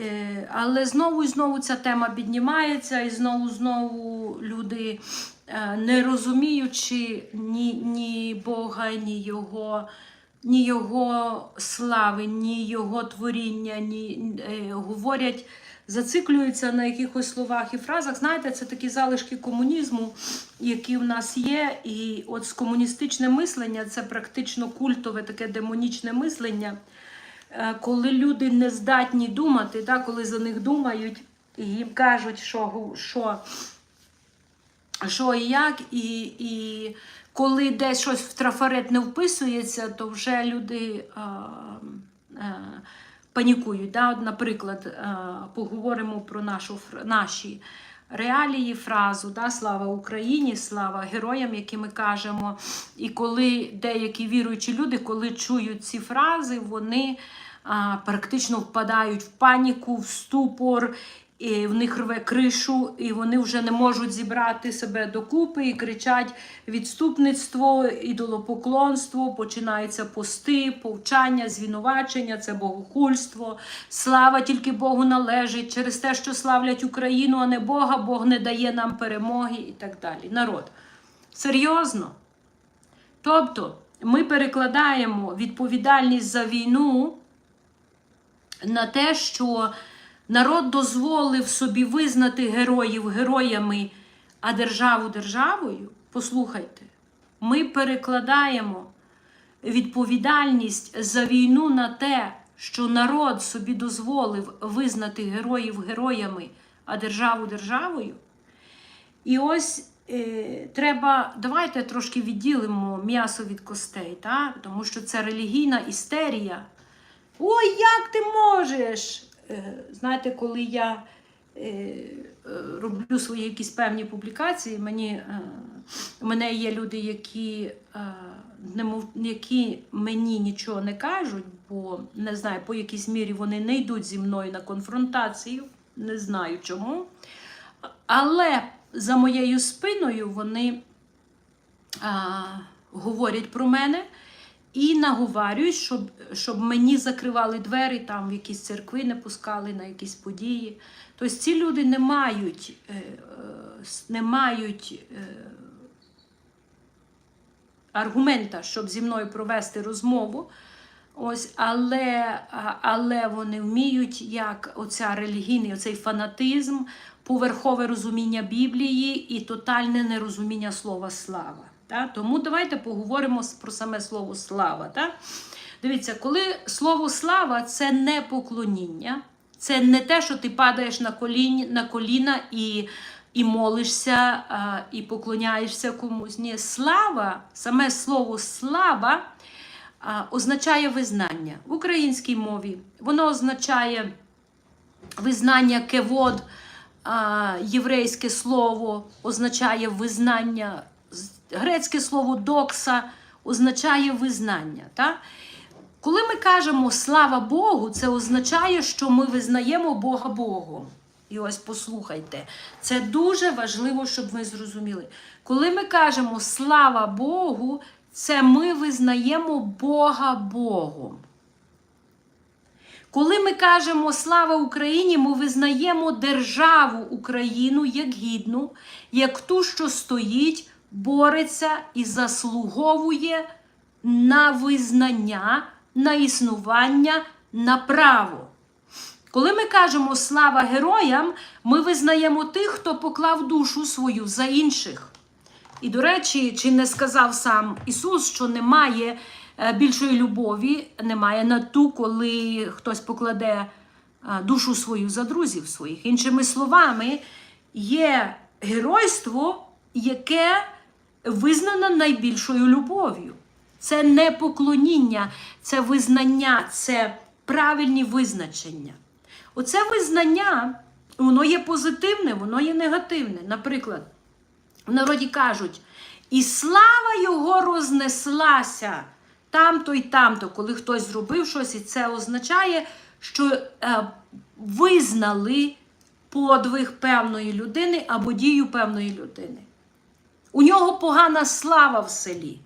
Е, Але знову і знову ця тема піднімається, і знову знову люди, е, не розуміючи ні, ні Бога, ні Його, ні Його слави, ні Його творіння, ні, е, говорять, зациклюються на якихось словах і фразах. Знаєте, це такі залишки комунізму, які в нас є. І от з комуністичне мислення це практично культове таке демонічне мислення. Е, коли люди не здатні думати, да, коли за них думають їм кажуть, що, що, що і як, і, і коли десь щось в трафарет не вписується, то вже люди а, а, панікують. Да? Наприклад, а, поговоримо про нашу, наші реалії, фразу да? Слава Україні, слава героям, які ми кажемо. І коли деякі віруючі люди, коли чують ці фрази, вони а, практично впадають в паніку, в ступор. І в них рве кришу, і вони вже не можуть зібрати себе докупи і кричать відступництво, ідолопоклонство, починаються пости, повчання, звинувачення, це богохульство. Слава тільки Богу належить через те, що славлять Україну, а не Бога, Бог не дає нам перемоги і так далі. Народ. Серйозно. Тобто, ми перекладаємо відповідальність за війну на те, що народ дозволив собі визнати героїв героями, а державу державою. Послухайте, ми перекладаємо відповідальність за війну на те, що народ собі дозволив визнати героїв героями, а державу державою. І ось е, треба, давайте трошки відділимо м'ясо від костей, та? тому що це релігійна істерія. Ой, як ти можеш? Е, знаєте, коли я е, роблю свої якісь певні публікації, мені, е, у мене є люди, які, які мені нічого не кажуть, бо не знаю, по якійсь мірі вони не йдуть зі мною на конфронтацію, не знаю чому. Але за моєю спиною вони а, говорять про мене і наговарюють, щоб, щоб мені закривали двері, там в якісь церкви не пускали на якісь події. Тобто ці люди не мають, е, е, не мають е, аргумента, щоб зі мною провести розмову. Ось, але, але вони вміють, як оця релігійний, оцей фанатизм, поверхове розуміння Біблії і тотальне нерозуміння слова слава. Та? Тому давайте поговоримо про саме слово слава. Та? Дивіться, коли слово слава це не поклоніння, це не те, що ти падаєш на, коліні, на коліна і, і молишся, і поклоняєшся комусь. Ні, слава, саме слово слава означає визнання в українській мові. Воно означає визнання кевод, єврейське слово означає визнання, грецьке слово докса означає визнання. Та? Коли ми кажемо слава Богу, це означає, що ми визнаємо Бога Богом. І ось послухайте, це дуже важливо, щоб ми зрозуміли. Коли ми кажемо слава Богу, це ми визнаємо Бога Богом. Коли ми кажемо слава Україні, ми визнаємо державу Україну як гідну, як ту, що стоїть, бореться і заслуговує на визнання, на існування, на право. Коли ми кажемо слава героям, ми визнаємо тих, хто поклав душу свою за інших. І, до речі, чи не сказав сам Ісус, що немає е, більшої любові, немає на ту, коли хтось покладе е, душу свою за друзів своїх. Іншими словами, є геройство, яке визнано найбільшою любов'ю. Це не поклоніння, це визнання, це правильні визначення. Оце визнання, воно є позитивне, воно є негативне. Наприклад, в народі кажуть, і слава його рознеслася там-то і там-то, коли хтось зробив щось, і це означає, що е, визнали подвиг певної людини або дію певної людини. У нього погана слава в селі.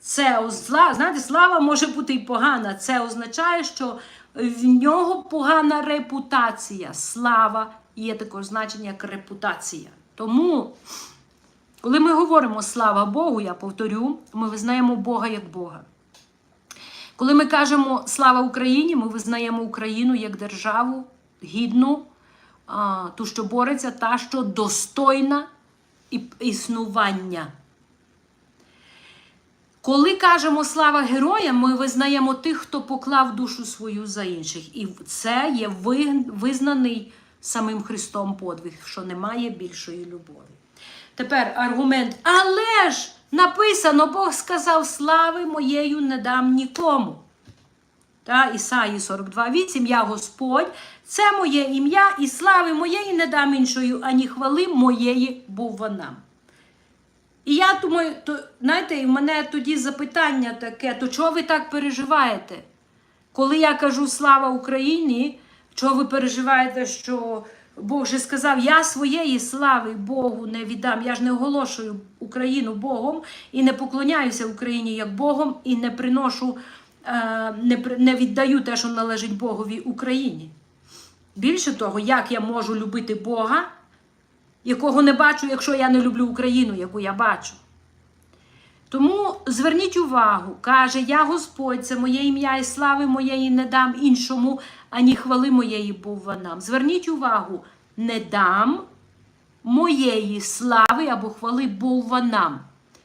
Це знаєте, слава може бути і погана. Це означає, що в нього погана репутація. Слава є також значення як репутація. Тому, коли ми говоримо слава Богу, я повторю, ми визнаємо Бога як Бога. Коли ми кажемо слава Україні, ми визнаємо Україну як державу гідну, ту, що бореться, та, що достойна існування. Коли кажемо слава героям, ми визнаємо тих, хто поклав душу свою за інших. І це є визнаний самим Христом подвиг, що немає більшої любові. Тепер аргумент. Але ж написано, Бог сказав, слави моєю не дам нікому. Та, Ісаї 42,8 Я Господь, це моє ім'я, і слави моєї не дам іншою, ані хвали моєї був нам. І я думаю, то, знаєте, в мене тоді запитання таке: то чого ви так переживаєте? Коли я кажу слава Україні, чого ви переживаєте, що Бог же сказав, я своєї слави Богу не віддам. Я ж не оголошую Україну Богом і не поклоняюся Україні як Богом, і не приношу, не, не віддаю те, що належить Богові Україні. Більше того, як я можу любити Бога, якого не бачу, якщо я не люблю Україну, яку я бачу. Тому зверніть увагу, каже, я Господь, це моє ім'я і слави моєї не дам іншому, ані хвали моєї був нам. Зверніть увагу, не дам моєї слави або хвали був нам.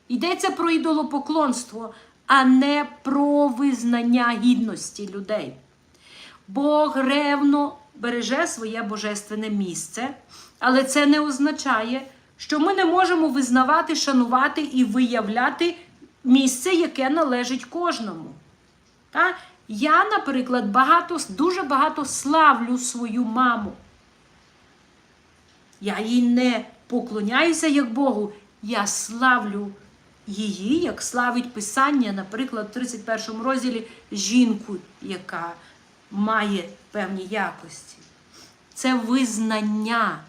Йдеться про ідолопоклонство, а не про визнання гідності людей. Бог ревно береже своє божественне місце, але це не означає, що ми не можемо визнавати, шанувати і виявляти місце, яке належить кожному. Та? Я, наприклад, багато, дуже багато славлю свою маму. Я їй не поклоняюся як Богу, я славлю її, як славить Писання, наприклад, в 31 розділі жінку, яка має певні якості. Це визнання.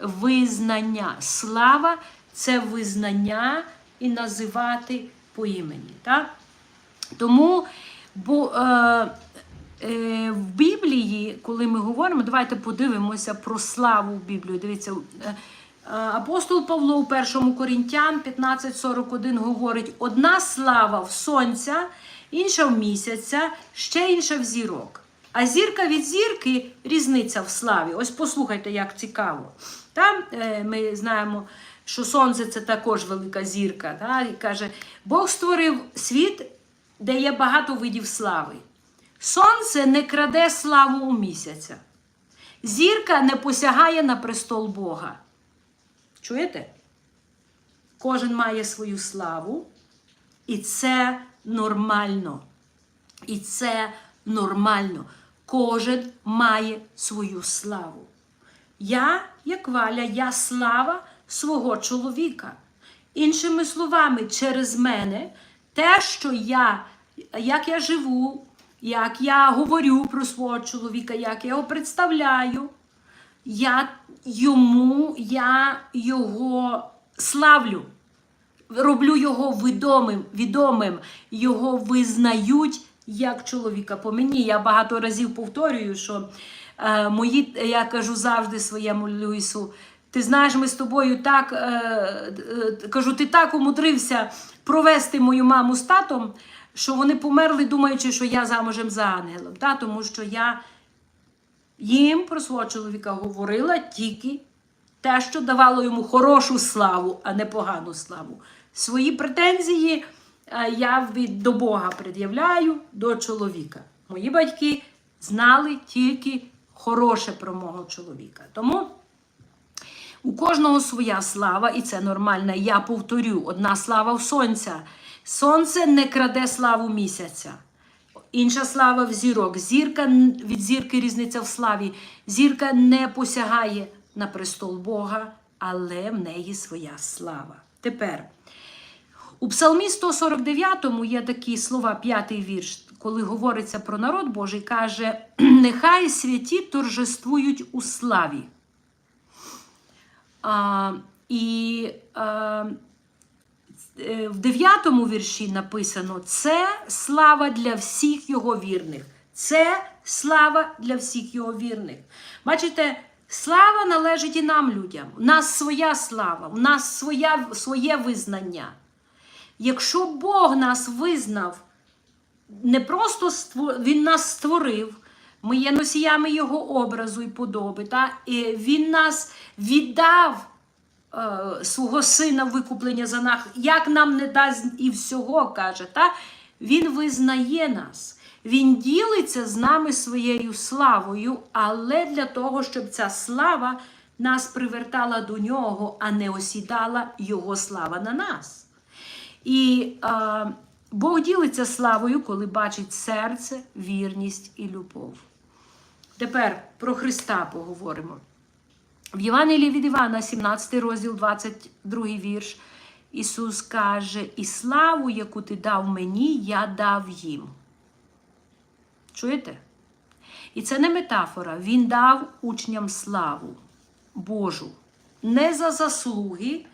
Визнання. Слава це визнання і називати по імені. Так? Тому бо, е, е, в Біблії, коли ми говоримо, давайте подивимося про славу в Біблію. Дивіться, е, апостол Павло у 1 Корінтян 15.41 говорить: одна слава в сонця, інша в місяця, ще інша в зірок. А зірка від зірки різниця в славі. Ось послухайте, як цікаво. Там е, ми знаємо, що сонце це також велика зірка. Та? І каже, Бог створив світ, де є багато видів слави. Сонце не краде славу у місяця. Зірка не посягає на престол Бога. Чуєте? Кожен має свою славу, і це нормально. І це нормально. Кожен має свою славу. Я, як валя, я слава свого чоловіка. Іншими словами, через мене те, що я, як я живу, як я говорю про свого чоловіка, як я його представляю, я йому, я його славлю роблю його відомим, відомим, його визнають як чоловіка. По мені я багато разів повторюю, що е, мої, я кажу завжди своєму Люїсу, ти знаєш, ми з тобою так е, е, кажу, ти так умудрився провести мою маму з татом, що вони померли, думаючи, що я замужем за ангелом. Та? Тому що я їм про свого чоловіка говорила тільки те, що давало йому хорошу славу, а не погану славу. Свої претензії е, я від до Бога пред'являю до чоловіка. Мої батьки знали тільки хороше про мого чоловіка. Тому у кожного своя слава, і це нормально. Я повторю: одна слава в сонця. Сонце не краде славу місяця. Інша слава в зірок. Зірка від зірки різниця в славі. Зірка не посягає на престол Бога, але в неї своя слава. Тепер у Псалмі 149 є такі слова, п'ятий вірш, коли говориться про народ Божий, каже: Нехай святі торжествують у славі. А, і а, в дев'ятому вірші написано: це слава для всіх його вірних. Це слава для всіх його вірних. Бачите, слава належить і нам, людям. У нас своя слава, у нас своя, своє визнання. Якщо Бог нас визнав, не просто Він нас створив, ми є носіями Його образу і подоби, та? і Він нас віддав е, свого сина викуплення за нас, як нам не дасть і всього, каже. Та? Він визнає нас. Він ділиться з нами своєю славою, але для того, щоб ця слава нас привертала до нього, а не осідала Його слава на нас. І е, Бог ділиться славою, коли бачить серце, вірність і любов. Тепер про Христа поговоримо. В Євангелії від Івана, 17 розділ, 22 вірш, Ісус каже: І славу, яку ти дав мені, я дав їм. Чуєте? І це не метафора. Він дав учням славу Божу. Не за заслуги,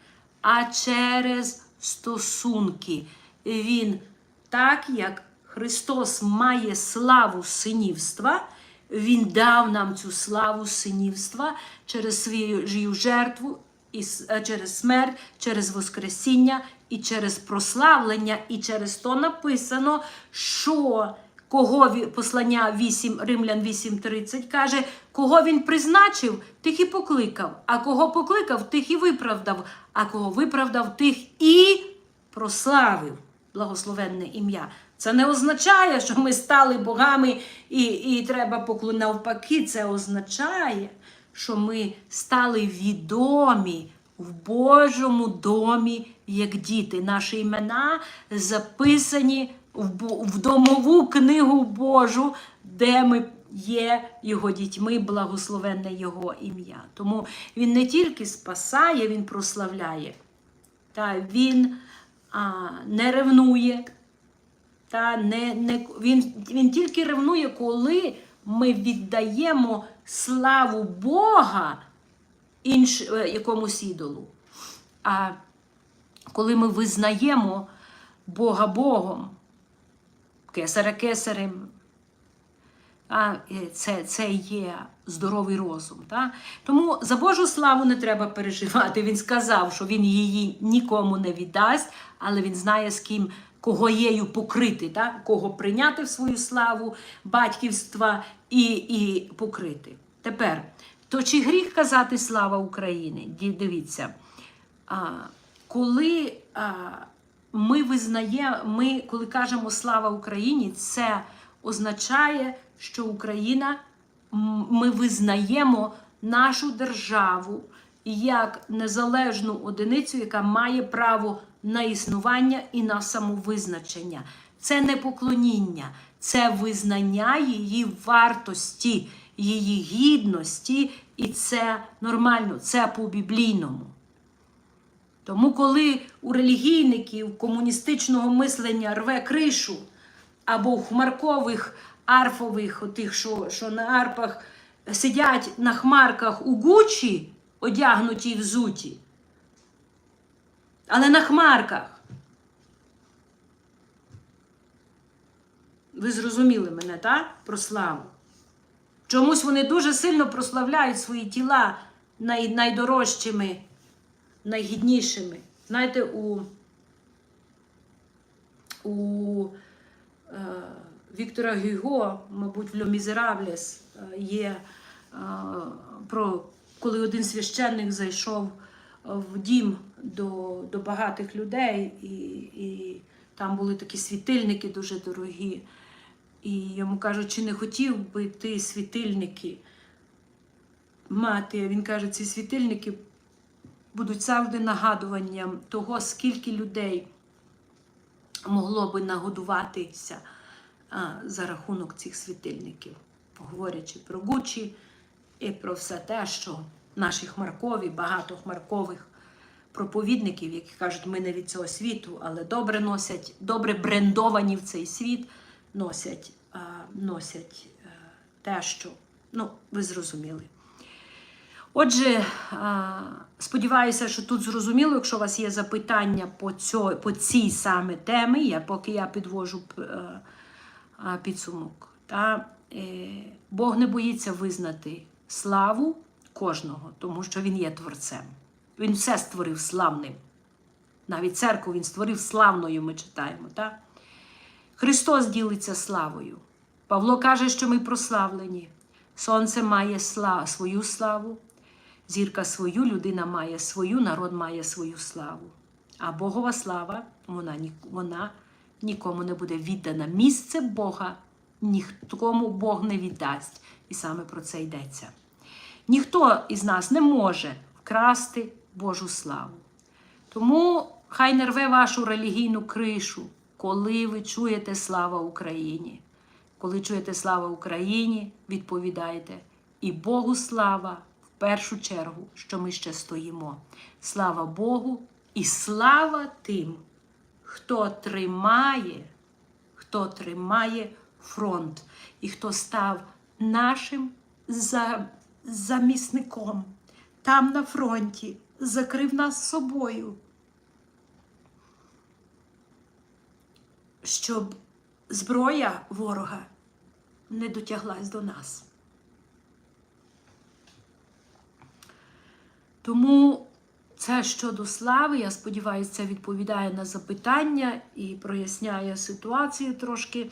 а через стосунки. Він, так як Христос має славу синівства, Він дав нам цю славу синівства через свою жертву, і е, через смерть, через Воскресіння і через прославлення, і через то написано, що кого послання 8, Римлян 8.30 каже, кого він призначив, тих і покликав, а кого покликав, тих і виправдав, а кого виправдав, тих і прославив. Благословенне ім'я. Це не означає, що ми стали богами і, і треба поклон навпаки. Це означає, що ми стали відомі в Божому домі, як діти. Наші імена записані в домову книгу Божу, де ми є його дітьми, благословенне Його ім'я. Тому він не тільки спасає, він прославляє. Та він а, не ревнує. Та не, не, він, він тільки ревнує, коли ми віддаємо славу Бога інш, е, якомусь ідолу. А коли ми визнаємо Бога Богом, кесаря кесарем, а, е, це, це є здоровий розум. Та? Тому за Божу славу не треба переживати. Він сказав, що він її нікому не віддасть, але він знає, з ким кого єю покрити, та? кого прийняти в свою славу, батьківства і, і покрити. Тепер, то чи гріх казати слава України? Дивіться, а, коли а, ми визнаємо, ми, коли кажемо слава Україні, це означає, що Україна, ми визнаємо нашу державу як незалежну одиницю, яка має право на існування і на самовизначення. Це не поклоніння, це визнання її вартості, її гідності, і це нормально, це по-біблійному. Тому, коли у релігійників комуністичного мислення рве кришу, або в хмаркових арфових, отих, що, що на арпах сидять на хмарках у Гучі, одягнуті і взуті, але на хмарках. Ви зрозуміли мене, так? Про славу. Чомусь вони дуже сильно прославляють свої тіла най, найдорожчими, найгіднішими. Знаєте, у, у е, Віктора Гюго, мабуть, в «Ле Мізераблес» е, є е, про коли один священник зайшов в дім до, до багатих людей, і, і там були такі світильники дуже дорогі. І йому кажуть, чи не хотів би ти світильники мати? А Він каже, ці світильники будуть завжди нагадуванням того, скільки людей могло би нагодуватися а, за рахунок цих світильників, говорячи про Гучі і про все те, що наші хмаркові, багато хмаркових проповідників, які кажуть, ми не від цього світу, але добре носять, добре брендовані в цей світ, носять, а, носять е, те, що ну, ви зрозуміли. Отже, а, сподіваюся, що тут зрозуміло, якщо у вас є запитання по, цьо, по цій саме темі, я, поки я підвожу е, а, підсумок. Та, е, Бог не боїться визнати славу кожного, тому що Він є творцем. Він все створив славним. Навіть церкву він створив славною, ми читаємо. Так? Христос ділиться славою. Павло каже, що ми прославлені. Сонце має сла- свою славу, зірка свою, людина має свою, народ має свою славу. А Богова слава, вона, вона нікому не буде віддана. Місце Бога ніхтому Бог не віддасть. І саме про це йдеться. Ніхто із нас не може вкрасти Божу славу. Тому хай не рве вашу релігійну кришу, коли ви чуєте слава Україні. Коли чуєте слава Україні, відповідайте. І Богу слава в першу чергу, що ми ще стоїмо. Слава Богу і слава тим, хто тримає, хто тримає фронт і хто став нашим замісником там на фронті, закрив нас собою, щоб зброя ворога не дотяглась до нас. Тому це щодо слави, я сподіваюся, це відповідає на запитання і проясняє ситуацію трошки.